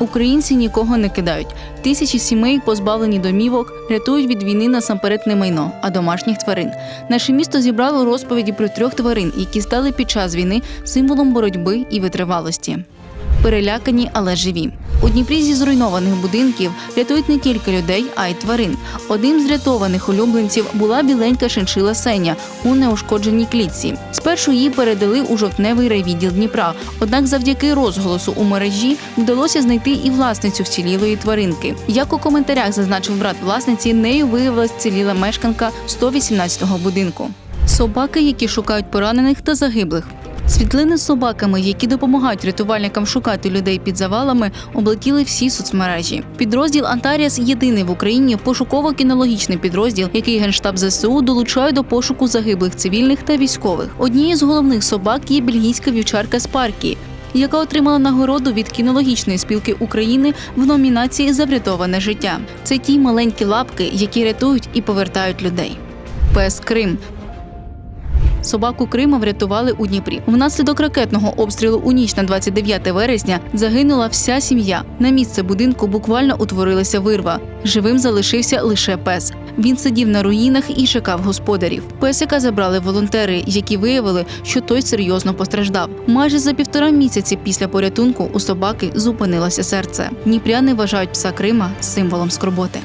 Українці нікого не кидають. Тисячі сімей, позбавлені домівок, рятують від війни насамперед не майно, а домашніх тварин. Наше місто зібрало розповіді про трьох тварин, які стали під час війни символом боротьби і витривалості. Перелякані, але живі. У Дніпрі зі зруйнованих будинків рятують не тільки людей, а й тварин. Одним з рятованих улюбленців була біленька шиншила Сеня у неушкодженій клітці. Спершу її передали у жовтневий райвідділ Дніпра. Однак, завдяки розголосу у мережі вдалося знайти і власницю вцілілої тваринки. Як у коментарях зазначив брат власниці, нею виявилась ціліла мешканка 118-го будинку. Собаки, які шукають поранених та загиблих. Світлини з собаками, які допомагають рятувальникам шукати людей під завалами, облетіли всі соцмережі. Підрозділ Антаріас єдиний в Україні пошуково-кінологічний підрозділ, який генштаб ЗСУ долучає до пошуку загиблих цивільних та військових. Однією з головних собак є бельгійська вівчарка Спаркі. Яка отримала нагороду від кінологічної спілки України в номінації за врятоване життя. Це ті маленькі лапки, які рятують і повертають людей. Пес Крим Собаку Крима врятували у Дніпрі. Внаслідок ракетного обстрілу у ніч на 29 вересня загинула вся сім'я. На місце будинку буквально утворилася вирва. Живим залишився лише пес. Він сидів на руїнах і чекав господарів. Песика забрали волонтери, які виявили, що той серйозно постраждав. Майже за півтора місяці після порятунку у собаки зупинилося серце. Дніпряни вважають пса Крима символом скорботи.